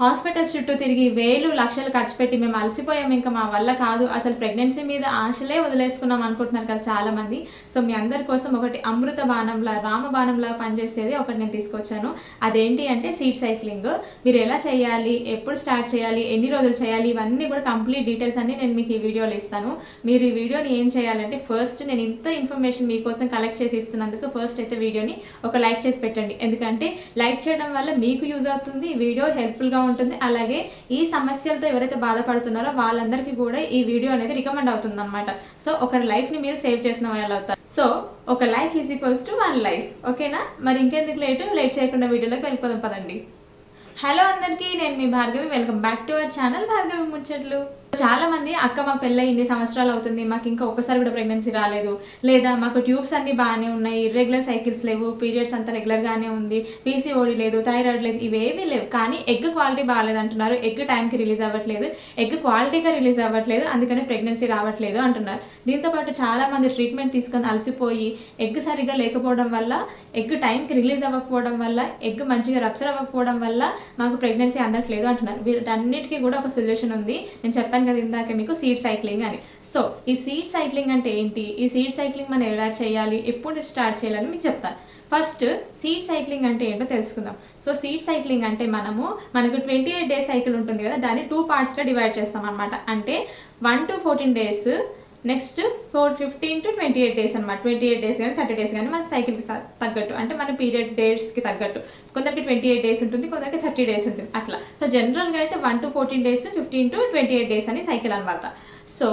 Hospitals చుట్టూ తిరిగి వేలు లక్షలు ఖర్చు పెట్టి మేము అలసిపోయాం. ఇంకా మా వల్ల కాదు. అసలు ప్రెగ్నెన్సీ మీద ఆశలే వదిలేసుకున్నాం అనుకుంటున్నారు కదా చాలా మంది సో మీ అందరి కోసం ఒకటి అమృత బాణంలా రామ బాణంలా పనిచేసేది ఒకటి నేను తీసుకొచ్చాను. అదేంటి అంటే సీట్ సైక్లింగ్. మీరు ఎలా చేయాలి? ఎప్పుడు స్టార్ట్ చేయాలి? ఎన్ని రోజులు చేయాలి? ఇవన్నీ కూడా కంప్లీట్ డీటెయిల్స్ అన్ని నేను మీకు ఈ వీడియోలో ఇస్తాను. మీరు ఈ వీడియోని ఏం చేయాలంటే ఫస్ట్ నేను ఇంత ఇన్ఫర్మేషన్ మీకోసం కలెక్ట్ చేసి ఇస్తున్నందుకు ఫస్ట్ అయితే వీడియోని ఒక లైక్ చేసి పెట్టండి. ఎందుకంటే లైక్ చేయడం వల్ల మీకు యూజ్ అవుతుంది. వీడియో హెల్ప్ఫుల్గా ఉంటుంది. అలాగే ఈ సమస్యలతో ఎవరైతే బాధపడుతున్నారో వాళ్ళందరికీ కూడా ఈ వీడియో అనేది రికమెండ్ అవుతుంది అనమాట సో ఒకరి లైఫ్ని మీరు సేవ్ చేసిన వాళ్ళు అవుతారు. సో ఒక like is equals to one life ఓకేనా? మరి ఇంకెందుకు లేటు? లేట్ చేయకుండా వీడియోలోకి వెళ్ళిపోదాం పదండి. హలో అందరికీ నేను మీ Bhargavi. Welcome back to our channel Bhargavi ముచ్చట్లు. చాలా మంది అక్క మా పెళ్ళి ఇన్ని సంవత్సరాలు అవుతుంది మాకు ఇంకా ఒక్కసారి కూడా ప్రెగ్నెన్సీ రాలేదు. లేదా మాకు ట్యూబ్స్ అన్ని బాగానే ఉన్నాయి ఇర్రెగ్యులర్ సైకిల్స్ లేవు పీరియడ్స్ అంతా రెగ్యులర్గానే ఉంది పీసీఓడి లేదు థైరాయిడ్ లేదు ఇవేమీ లేవు. కానీ ఎగ్ క్వాలిటీ బాగాలేదు అంటున్నారు ఎగ్ టైంకి రిలీజ్ అవ్వట్లేదు ఎగ్ క్వాలిటీగా రిలీజ్ అవ్వట్లేదు అందుకని ప్రెగ్నెన్సీ రావట్లేదు అంటున్నారు. దీంతో పాటు చాలా మంది ట్రీట్మెంట్ తీసుకొని అలసిపోయి ఎగ్ సరిగ్గా లేకపోవడం వల్ల ఎగ్ టైంకి రిలీజ్ అవ్వకపోవడం వల్ల ఎగ్ మంచిగా రప్చర్ అవ్వకపోవడం వల్ల మాకు ప్రెగ్నెన్సీ అందట్లేదు అంటున్నారు. వీటన్నిటికీ కూడా ఒక సొల్యూషన్ ఉంది. నేను చెప్పాను కదా ఇందాక మీకు సీడ్ సైక్లింగ్ అని. సో ఈ సీడ్ సైక్లింగ్ అంటే ఏంటి? ఈ సీడ్ సైక్లింగ్ మనం ఎలా చేయాలి? ఎప్పుడు స్టార్ట్ చేయాలని మీకు చెప్తాను. ఫస్ట్ సీడ్ సైక్లింగ్ అంటే ఏంటో తెలుసుకుందాం. సో సీడ్ సైక్లింగ్ అంటే మనము మనకు ట్వంటీ ఎయిట్ డేస్ సైకిల్ ఉంటుంది కదా దాన్ని టూ పార్ట్స్గా డివైడ్ చేస్తాం అనమాట అంటే one to fourteen days next four fifteen to twenty eight days అనమాట ట్వంటీ ఎయిట్ డేస్ కానీ థర్టీ డేస్ కానీ మన సైకిల్కి తగ్గట్టు. అంటే మన పీరియడ్ డేట్స్కి తగ్గట్టు. కొందరికి ట్వంటీ ఎయిట్ డేస్ ఉంటుంది కొందరికి థర్టీ డేస్ ఉంటుంది. అట్లా. సో జనరల్గా అయితే one to fourteen days fifteen to twenty eight days అని సైకిల్ అనమాట సో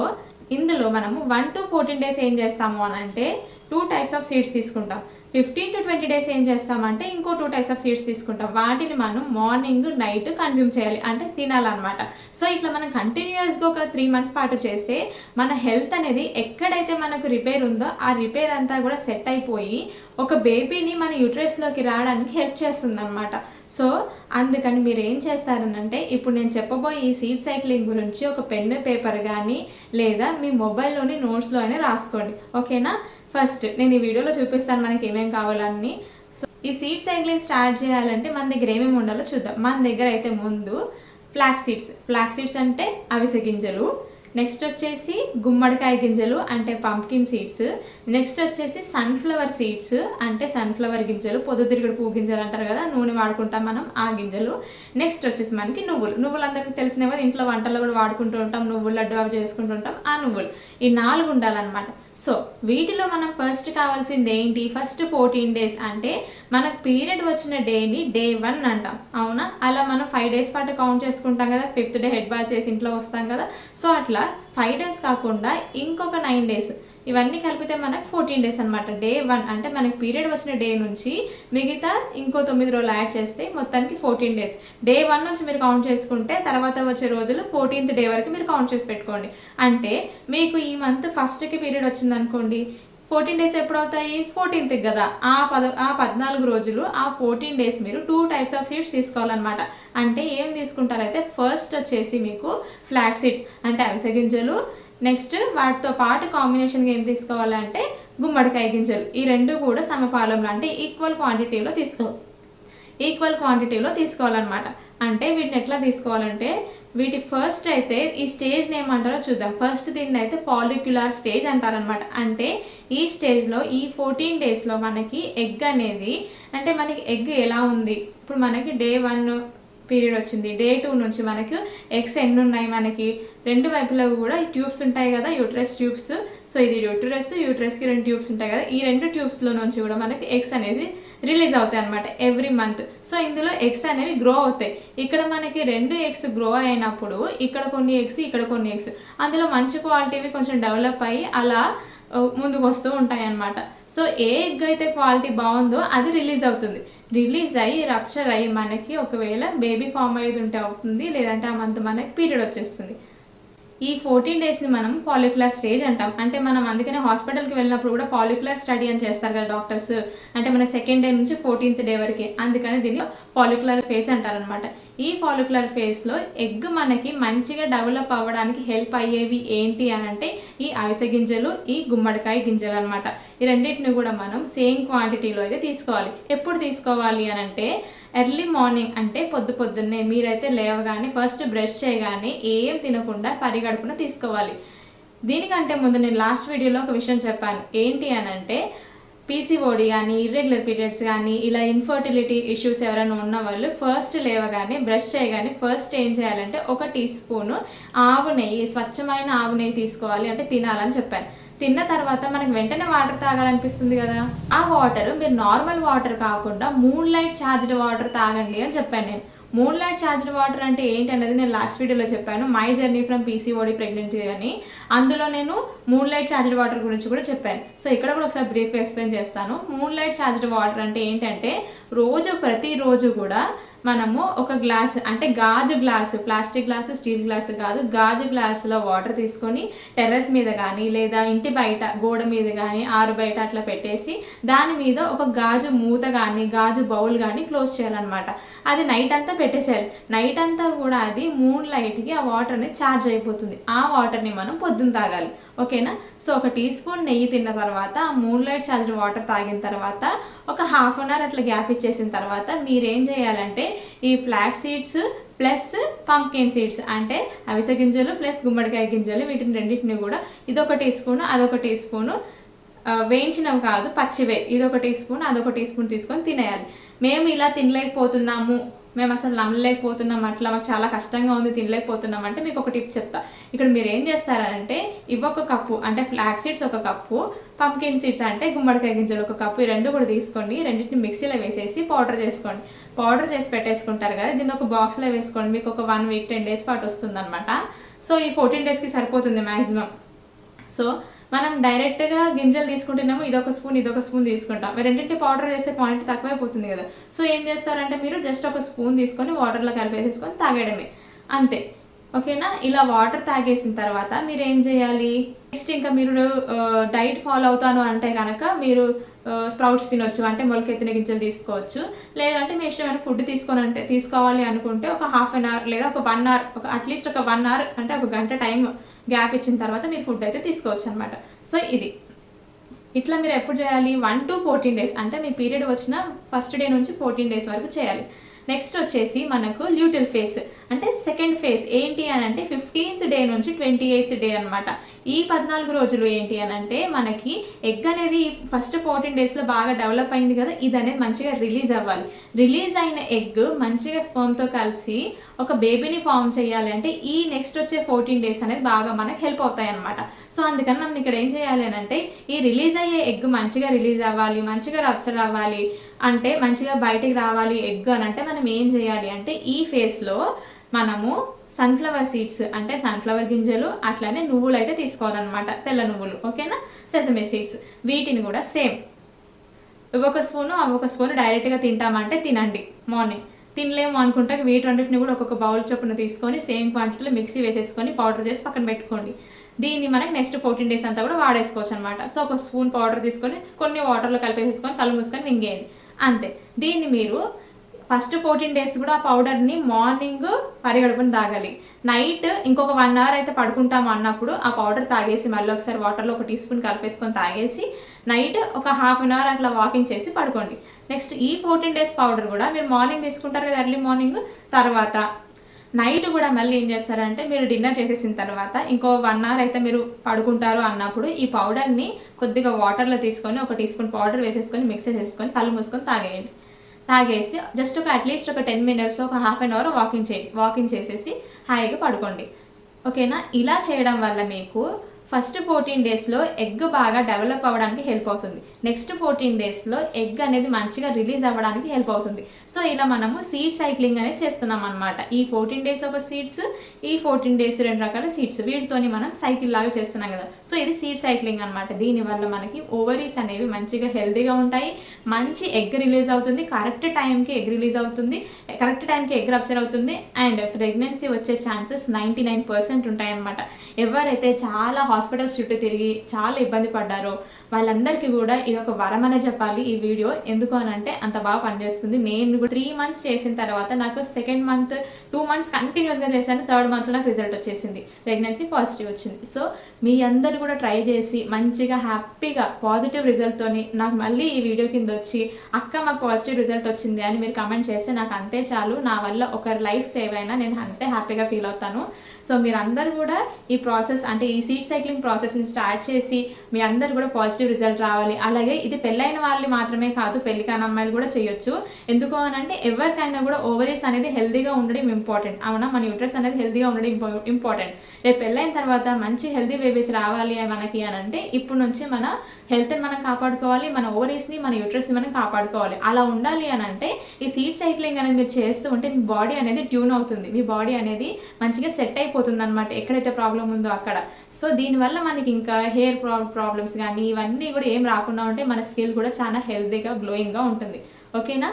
ఇందులో మనము వన్ టు ఫోర్టీన్ డేస్ ఏం చేస్తాము అని అంటే టూ టైప్స్ ఆఫ్ సీడ్స్ తీసుకుంటాం. ఫిఫ్టీన్ టు ట్వంటీ డేస్ ఏం చేస్తామంటే ఇంకో టూ టైప్స్ ఆఫ్ సీడ్స్ తీసుకుంటాం. వాటిని మనం మార్నింగ్ నైట్ కన్జ్యూమ్ చేయాలి. అంటే తినాలన్నమాట. సో ఇట్లా మనం కంటిన్యూస్గా ఒక త్రీ మంత్స్ పాటు చేస్తే మన హెల్త్ అనేది ఎక్కడైతే మనకు రిపేర్ ఉందో ఆ రిపేర్ అంతా కూడా సెట్ అయిపోయి ఒక బేబీని మన యూట్రస్లోకి రావడానికి హెల్ప్ చేస్తుంది అనమాట సో అందుకని మీరు ఏం చేస్తారనంటే ఇప్పుడు నేను చెప్పబోయే ఈ సీడ్ సైక్లింగ్ గురించి ఒక పెన్ పేపర్ కానీ లేదా మీ మొబైల్లోని నోట్స్లో అయినా రాసుకోండి. ఓకేనా ఫస్ట్ నేను ఈ వీడియోలో చూపిస్తాను మనకి ఏమేమి కావాలన్నీ సో ఈ సీడ్ సైక్లింగ్ స్టార్ట్ చేయాలంటే మన దగ్గర ఏమేమి ఉండాలో చూద్దాం. మన దగ్గర అయితే ముందు ఫ్లాక్ సీడ్స్ ఫ్లాక్ సీడ్స్ అంటే అవిసె గింజలు. నెక్స్ట్ వచ్చేసి గుమ్మడికాయ గింజలు అంటే పంప్కిన్ సీడ్స్ నెక్స్ట్ వచ్చేసి సన్ఫ్లవర్ సీడ్స్ అంటే సన్ఫ్లవర్ గింజలు. పొద్దుతిరుగుడు పువ్వు గింజలు అంటారు కదా నూనె వాడుకుంటాం మనం ఆ గింజలు. నెక్స్ట్ వచ్చేసి మనకి నువ్వులు. నువ్వులు అందరికీ తెలిసినవి కదా ఇంట్లో వంటల్లో కూడా వాడుకుంటూ ఉంటాం. నువ్వులు లడ్డు అవి చేసుకుంటూ ఉంటాం. ఆ నువ్వులు. ఈ నాలుగు ఉండాలన్నమాట. సో వీటిలో మనం ఫస్ట్ కావాల్సింది ఏంటి? ఫస్ట్ ఫోర్టీన్ డేస్ అంటే మనకు పీరియడ్ వచ్చిన డేని డే వన్ అంటాం. అవునా? అలా మనం ఫైవ్ డేస్ పాటు కౌంట్ చేసుకుంటాం కదా. ఫిఫ్త్ డే హెడ్ బాత్ చేసి ఇంట్లో వస్తాం కదా. సో అట్లా ఫైవ్ డేస్ కాకుండా ఇంకొక నైన్ డేస్ ఇవన్నీ కలిపితే మనకు ఫోర్టీన్ డేస్ అనమాట డే వన్ అంటే మనకి పీరియడ్ వచ్చిన డే నుంచి మిగతా ఇంకో తొమ్మిది రోజులు యాడ్ చేస్తే మొత్తానికి ఫోర్టీన్ డేస్ డే వన్ నుంచి మీరు కౌంట్ చేసుకుంటే తర్వాత వచ్చే రోజులు ఫోర్టీన్త్ డే వరకు మీరు కౌంట్ చేసి పెట్టుకోండి. అంటే మీకు ఈ మంత్ ఫస్ట్కి పీరియడ్ వచ్చిందనుకోండి ఫోర్టీన్ డేస్ ఎప్పుడు అవుతాయి? ఫోర్టీన్త్ కదా. ఆ పద ఆ పద్నాలుగు రోజులు ఆ ఫోర్టీన్ డేస్ మీరు టూ టైప్స్ ఆఫ్ సీడ్స్ తీసుకోవాలన్నమాట. అంటే ఏం తీసుకుంటారైతే ఫస్ట్ వచ్చేసి మీకు ఫ్లాగ్ సీడ్స్ అంటే అవిసె గింజలు నెక్స్ట్ వాటితో పాటు కాంబినేషన్గా ఏం తీసుకోవాలంటే గుమ్మడికాయ గింజలు. ఈ రెండు కూడా సమపాలంలో అంటే ఈక్వల్ క్వాంటిటీలో తీసుకో ఈక్వల్ క్వాంటిటీలో తీసుకోవాలన్నమాట. అంటే వీటిని ఎట్లా తీసుకోవాలంటే వీటి ఫస్ట్ అయితే ఈ స్టేజ్ని ఏమంటారో చూద్దాం. ఫస్ట్ దీన్ని అయితే ఫాలిక్యులర్ స్టేజ్ అంటారనమాట అంటే ఈ స్టేజ్లో ఈ ఫోర్టీన్ డేస్లో మనకి ఎగ్ అనేది అంటే మనకి ఎగ్ ఎలా ఉంది? ఇప్పుడు మనకి డే వన్ పీరియడ్ వచ్చింది. డే టూ నుంచి మనకు ఎగ్స్ ఎన్ని ఉన్నాయి మనకి. రెండు వైపులో కూడా ట్యూబ్స్ ఉంటాయి కదా యూట్రస్ ట్యూబ్స్. సో ఇది యూట్రస్ యూట్రస్కి రెండు ట్యూబ్స్ ఉంటాయి కదా. ఈ రెండు ట్యూబ్స్లో నుంచి కూడా మనకి ఎగ్స్ అనేది రిలీజ్ అవుతాయి అనమాట ఎవ్రీ మంత్. సో ఇందులో ఎగ్స్ అనేవి గ్రో అవుతాయి. ఇక్కడ మనకి రెండు ఎగ్స్ గ్రో అయినప్పుడు ఇక్కడ కొన్ని ఎగ్స్ ఇక్కడ కొన్ని ఎగ్స్. అందులో మంచి క్వాలిటీవి కొంచెం డెవలప్ అయ్యి అలా ముందుకు వస్తూ ఉంటాయి అన్నమాట. సో ఏ ఎగ్ అయితే క్వాలిటీ బాగుందో అది రిలీజ్ అవుతుంది. రిలీజ్ అయ్యి రప్చర్ అయ్యి మనకి ఒకవేళ బేబీ ఫామ్ అయ్యేది ఉంటే అవుతుంది లేదంటే ఆ మంత్ మనకి పీరియడ్ వచ్చేస్తుంది. ఈ ఫోర్టీన్ డేస్ని మనం ఫాలిక్యులర్ స్టేజ్ అంటాం. అంటే మనం అందుకనే హాస్పిటల్కి వెళ్ళినప్పుడు కూడా ఫాలిక్యులర్ స్టడీ అని చేస్తారు కదా డాక్టర్స్ అంటే మన సెకండ్ డే నుంచి ఫోర్టీన్త్ డే వరకే. అందుకని దీన్ని ఫాలిక్యులర్ ఫేస్ అంటారనమాట ఈ ఫాలిక్యులర్ ఫేస్లో ఎగ్ మనకి మంచిగా డెవలప్ అవ్వడానికి హెల్ప్ అయ్యేవి ఏంటి అని అంటే ఈ అవిసె గింజలు ఈ గుమ్మడికాయ గింజలు అనమాట ఈ రెండింటిని కూడా మనం సేమ్ క్వాంటిటీలో అయితే తీసుకోవాలి. ఎప్పుడు తీసుకోవాలి అని అంటే ఎర్లీ మార్నింగ్ అంటే పొద్దు పొద్దున్నే. మీరైతే లేవగానే ఫస్ట్ బ్రష్ చేయగానే ఏం తినకుండా పరిగడుపున తీసుకోవాలి. దీనికంటే ముందు నేను లాస్ట్ వీడియోలో ఒక విషయం చెప్పాను. ఏంటి అని అంటే పీసీఓడి కానీ ఇర్రెగ్యులర్ పీరియడ్స్ కానీ ఇలా ఇన్ఫర్టిలిటీ ఇష్యూస్ ఎవరైనా ఉన్న వాళ్ళు ఫస్ట్ లేవగానే బ్రష్ చేయగానే ఫస్ట్ ఏం చేయాలంటే ఒక టీ స్పూను ఆవు నెయ్యి స్వచ్ఛమైన ఆవు నెయ్యి తీసుకోవాలి అంటే తినాలని చెప్పాను తిన్న తర్వాత మనకు వెంటనే వాటర్ తాగాలనిపిస్తుంది కదా? ఆ వాటర్ మీరు నార్మల్ వాటర్ కాకుండా మూన్ లైట్ ఛార్జ్డ్ వాటర్ తాగండి అని చెప్పాను నేను. మూన్ లైట్ ఛార్జ్డ్ వాటర్ అంటే ఏంటి అనేది నేను లాస్ట్ వీడియోలో చెప్పాను. My journey from PCOD pregnancy అని. అందులో నేను మూన్ లైట్ ఛార్జ్డ్ వాటర్ గురించి కూడా చెప్పాను. సో ఇక్కడ కూడా ఒకసారి బ్రీఫ్ ఎక్స్ప్లెయిన్ చేస్తాను. మూన్ లైట్ ఛార్జ్డ్ వాటర్ అంటే ఏంటంటే రోజు ప్రతిరోజు కూడా మనము ఒక గ్లాస్ అంటే గాజు glass plastic glass steel glass కాదు గాజు గ్లాసులో వాటర్ తీసుకొని టెర్రస్ మీద కానీ లేదా ఇంటి బయట గోడ మీద కానీ ఆరు బయట అట్లా పెట్టేసి దాని మీద ఒక గాజు మూత కానీ గాజు బౌల్ కానీ క్లోజ్ చేయాలన్నమాట. అది నైట్ అంతా పెట్టేసేయాలి. నైట్ అంతా కూడా అది మూన్ లైట్కి ఆ వాటర్ అనేది ఛార్జ్ అయిపోతుంది. ఆ వాటర్ని మనం పొద్దున్న తాగాలి. ఓకేనా? సో ఒక టీ స్పూన్ నెయ్యి తిన్న తర్వాత ఆ మూన్ లైట్ చార్జర్ వాటర్ తాగిన తర్వాత ఒక హాఫ్ అన్ అవర్ అట్లా గ్యాప్ ఇచ్చేసిన తర్వాత మీరేం చేయాలంటే ఈ flax seeds plus pumpkin seeds అంటే అవిసె గింజలు ప్లస్ గుమ్మడికాయ గింజలు వీటిని రెండింటిని కూడా ఇదొక టీ స్పూన్ అదొక టీ స్పూను వేయించినవి కాదు పచ్చివే. ఇదొక టీ స్పూన్ అదొక టీ స్పూన్ తీసుకొని తినేయాలి. మేము ఇలా తినలేకపోతున్నాము. మేము అసలు నమ్మలేకపోతున్నాం అట్లా మాకు చాలా కష్టంగా ఉంది తినలేకపోతున్నాం అంటే మీకు ఒక టిప్ చెప్తా. ఇక్కడ మీరు ఏం చేస్తారంటే ఇవి ఒక కప్పు అంటే ఫ్లాక్ సీడ్స్ ఒక కప్పు పంకిన్ సీడ్స్ అంటే గుమ్మడికాయ గింజలు ఒక కప్పు ఈ రెండు కూడా తీసుకోండి. రెండింటిని మిక్సీలో వేసేసి పౌడర్ చేసుకోండి. పౌడర్ చేసి పెట్టేసుకుంటారు కదా దీన్ని ఒక బాక్స్లో వేసుకోండి. మీకు ఒక వన్ వీక్ టెన్ డేస్ పాటు వస్తుంది సో ఈ ఫోర్టీన్ డేస్కి సరిపోతుంది మ్యాక్సిమం సో మనం డైరెక్ట్గా గింజలు తీసుకుంటున్నాము ఇదొక స్పూన్ ఇదొక స్పూన్ తీసుకుంటాం. మీరు రెండింటి పౌడర్ చేస్తే క్వాంటిటీ తక్కువైపోతుంది కదా. సో ఏం చేస్తారంటే మీరు జస్ట్ ఒక స్పూన్ తీసుకొని వాటర్లో కలిపేసేసుకొని తాగడమే. అంతే. ఓకేనా? ఇలా వాటర్ తాగేసిన తర్వాత మీరు ఏం చేయాలి? నెక్స్ట్ ఇంకా మీరు డైట్ ఫాలో అవుతాను అంటే కనుక మీరు స్ప్రౌట్స్ తినొచ్చు. అంటే మొలకెత్తిన గింజలు తీసుకోవచ్చు. లేదంటే మీ ఇష్టమైన ఫుడ్ తీసుకొని అంటే తీసుకోవాలి అనుకుంటే ఒక హాఫ్ అన్ అవర్ లేదా ఒక వన్ అవర్ ఒక అట్లీస్ట్ ఒక వన్ అవర్ అంటే ఒక గంట టైం గ్యాప్ ఇచ్చిన తర్వాత మీరు ఫుడ్ అయితే తీసుకోవచ్చు అనమాట సో ఇది. ఇట్లా మీరు ఎప్పుడు చేయాలి? One to fourteen days. అంటే మీ పీరియడ్ వచ్చిన ఫస్ట్ డే నుంచి ఫోర్టీన్ డేస్ వరకు చేయాలి. నెక్స్ట్ వచ్చేసి మనకు ల్యూటిల్ ఫేస్ అంటే సెకండ్ ఫేజ్ ఏంటి అని అంటే ఫిఫ్టీన్త్ డే నుంచి ట్వంటీ ఎయిత్ డే అనమాట ఈ పద్నాలుగు రోజులు ఏంటి అని అంటే మనకి ఎగ్ అనేది ఫస్ట్ ఫోర్టీన్ డేస్లో బాగా డెవలప్ అయింది కదా ఇది అనేది మంచిగా రిలీజ్ అవ్వాలి. రిలీజ్ అయిన ఎగ్ మంచిగా స్పర్మ్తో కలిసి ఒక బేబీని ఫామ్ చేయాలి అంటే ఈ నెక్స్ట్ వచ్చే ఫోర్టీన్ డేస్ అనేది బాగా మనకు హెల్ప్ అవుతాయి అనమాట సో అందుకని మనం ఇక్కడ ఏం చేయాలి అని అంటే ఈ రిలీజ్ అయ్యే ఎగ్ మంచిగా రిలీజ్ అవ్వాలి మంచిగా రప్చర్ అవ్వాలి అంటే మంచిగా బయటికి రావాలి ఎగ్ అని అంటే మనం మనం ఏం చేయాలి అంటే ఈ ఫేస్లో మనము సన్ఫ్లవర్ సీడ్స్ అంటే సన్ఫ్లవర్ గింజలు అట్లానే నువ్వులు అయితే తీసుకోవాలన్నమాట తెల్ల నువ్వులు ఓకేనా? సెసమే సీడ్స్ వీటిని కూడా సేమ్ ఒక స్పూను ఒక స్పూన్ డైరెక్ట్గా తింటామంటే తినండి మార్నింగ్ తినలేము అనుకుంటే వీటి రెండింటిని కూడా ఒక్కొక్క బౌల్ చొప్పున తీసుకొని సేమ్ క్వాంటిటీలో మిక్సీ వేసేసుకొని పౌడర్ చేసి పక్కన పెట్టుకోండి. దీన్ని మనకి నెక్స్ట్ ఫోర్టీన్ డేస్ అంతా కూడా వాడేసుకోవచ్చు అనమాట సో ఒక స్పూన్ పౌడర్ తీసుకొని కొన్ని వాటర్లో కలిపేసేసుకొని కళ్ళు మూసుకొని మింగేయండి. అంతే. దీన్ని మీరు ఫస్ట్ ఫోర్టీన్ డేస్ కూడా ఆ పౌడర్ని మార్నింగ్ పరిగడుపుని తాగాలి. నైట్ ఇంకొక వన్ అవర్ అయితే పడుకుంటాం అన్నప్పుడు ఆ పౌడర్ తాగేసి మళ్ళీ ఒకసారి వాటర్లో ఒక టీ స్పూన్ కలిపేసుకొని తాగేసి నైట్ ఒక హాఫ్ అన్ అవర్ అట్లా వాకింగ్ చేసి పడుకోండి. నెక్స్ట్ ఈ ఫోర్టీన్ డేస్ పౌడర్ కూడా మీరు మార్నింగ్ తీసుకుంటారు కదా ఎర్లీ మార్నింగ్ తర్వాత నైట్ కూడా మళ్ళీ ఏం చేస్తారంటే మీరు డిన్నర్ చేసేసిన తర్వాత ఇంకో వన్ అవర్ అయితే మీరు పడుకుంటారు అన్నప్పుడు ఈ పౌడర్ని కొద్దిగా వాటర్లో తీసుకొని ఒక టీ స్పూన్ పౌడర్ వేసేసుకొని మిక్స్ చేసుకొని కళ్ళు మూసుకొని తాగేయండి. తాగేసి జస్ట్ ఒక అట్లీస్ట్ ఒక టెన్ మినిట్స్ ఒక హాఫ్ అన్ అవర్ వాకింగ్ చేయండి వాకింగ్ చేసేసి హాయిగా పడుకోండి. ఓకేనా ఇలా చేయడం వల్ల మీకు ఫస్ట్ ఫోర్టీన్ డేస్లో ఎగ్ బాగా డెవలప్ అవ్వడానికి హెల్ప్ అవుతుంది. నెక్స్ట్ ఫోర్టీన్ డేస్లో ఎగ్ అనేది మంచిగా రిలీజ్ అవ్వడానికి హెల్ప్ అవుతుంది. సో ఇలా మనము సీడ్ సైక్లింగ్ అనేది చేస్తున్నాం అనమాట ఈ ఫోర్టీన్ డేస్ ఒక సీడ్స్ ఈ ఫోర్టీన్ డేస్ రెండు రకాల సీడ్స్ వీటితోని మనం సైకిల్ లాగా చేస్తున్నాం కదా. సో ఇది సీడ్ సైక్లింగ్ అనమాట దీనివల్ల మనకి ఓవరీస్ అనేవి మంచిగా హెల్తీగా ఉంటాయి. మంచి ఎగ్ రిలీజ్ అవుతుంది. కరెక్ట్ టైంకి ఎగ్ రిలీజ్ అవుతుంది. కరెక్ట్ టైంకి ఎగ్ రప్చర్ అవుతుంది. అండ్ ప్రెగ్నెన్సీ వచ్చే ఛాన్సెస్ నైంటీ నైన్ పర్సెంట్ ఉంటాయన్నమాట. ఎవరైతే చాలా హాస్పిటల్స్ చుట్టూ తిరిగి చాలా ఇబ్బంది పడ్డారో. వాళ్ళందరికీ కూడా ఇది ఒక వరం అనే చెప్పాలి ఈ వీడియో. ఎందుకు అని అంటే అంత బాగా పనిచేస్తుంది. నేను త్రీ మంత్స్ చేసిన తర్వాత నాకు సెకండ్ మంత్ టూ మంత్స్ కంటిన్యూస్గా చేశాను. థర్డ్ మంత్లో నాకు రిజల్ట్ వచ్చేసింది. ప్రెగ్నెన్సీ పాజిటివ్ వచ్చింది. సో మీ అందరు కూడా ట్రై చేసి మంచిగా హ్యాపీగా పాజిటివ్ రిజల్ట్తోని నాకు మళ్ళీ ఈ వీడియో కింద వచ్చి అక్క మాకు పాజిటివ్ రిజల్ట్ వచ్చింది అని మీరు కమెంట్ చేస్తే నాకు అంతే చాలు. నా వల్ల ఒకరి లైఫ్ సేవ్ అయినా నేను అంతే హ్యాపీగా ఫీల్ అవుతాను. సో మీరు అందరూ కూడా ఈ ప్రాసెస్ అంటే ఈ సీట్ సైక్లింగ్ ప్రాసెస్ని స్టార్ట్ చేసి మీ అందరు కూడా పాజిటివ్ రిజల్ట్ రావాలి. అలాగే ఇది పెళ్ళైన వాళ్ళు మాత్రమే కాదు పెళ్ళి కాని అమ్మాయిలు కూడా చేయొచ్చు. ఎందుకు అని అంటే ఎవరికైనా కూడా ఓవరీస్ అనేది హెల్దీగా ఉండడం ఇంపార్టెంట్ అవునా? మన యూట్రస్ అనేది హెల్దీగా ఉండడం ఇంపార్టెంట్ రేపు పెళ్ళైన తర్వాత మంచి హెల్తీ బేబీస్ రావాలి అని మనకి అని అంటే ఇప్పుడు నుంచి మన హెల్త్ని మనం కాపాడుకోవాలి మన ఓవరీస్ని మన యూట్రస్ని మనం కాపాడుకోవాలి. అలా ఉండాలి అని అంటే ఈ సీడ్ సైక్లింగ్ అనేది మీరు చేస్తూ ఉంటే మీ బాడీ అనేది ట్యూన్ అవుతుంది. మీ బాడీ అనేది మంచిగా సెట్ అయిపోతుంది అనమాట ఎక్కడైతే ప్రాబ్లం ఉందో అక్కడ. సో దీని దీనివల్ల మనకి ఇంకా హెయిర్ ప్రాబ్లమ్స్ కానీ ఇవన్నీ కూడా ఏం రాకుండా ఉంటే మన స్కిల్ కూడా చాలా హెల్తీగా గ్లోయింగ్గా ఉంటుంది. ఓకేనా?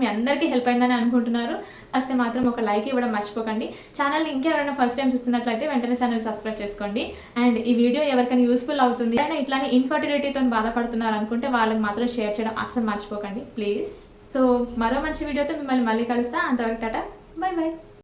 మీ అందరికీ హెల్ప్ అయిందని అనుకుంటున్నారు. వస్తే మాత్రం ఒక లైక్ ఇవ్వడం మర్చిపోకండి. ఛానల్ ఇంకెవరైనా ఫస్ట్ టైం చూస్తున్నట్లయితే వెంటనే ఛానల్ సబ్స్క్రైబ్ చేసుకోండి. అండ్ ఈ వీడియో ఎవరికైనా యూస్ఫుల్ అవుతుంది అండ్ ఇట్లానే ఇన్ఫర్టిలిటీతో బాధపడుతున్నారు అనుకుంటే వాళ్ళకి మాత్రం షేర్ చేయడం అస్సలు మర్చిపోకండి ప్లీజ్. సో మరో మంచి వీడియోతో మిమ్మల్ని మళ్ళీ కలుస్తా. అంతవరకు టాటా బై బై.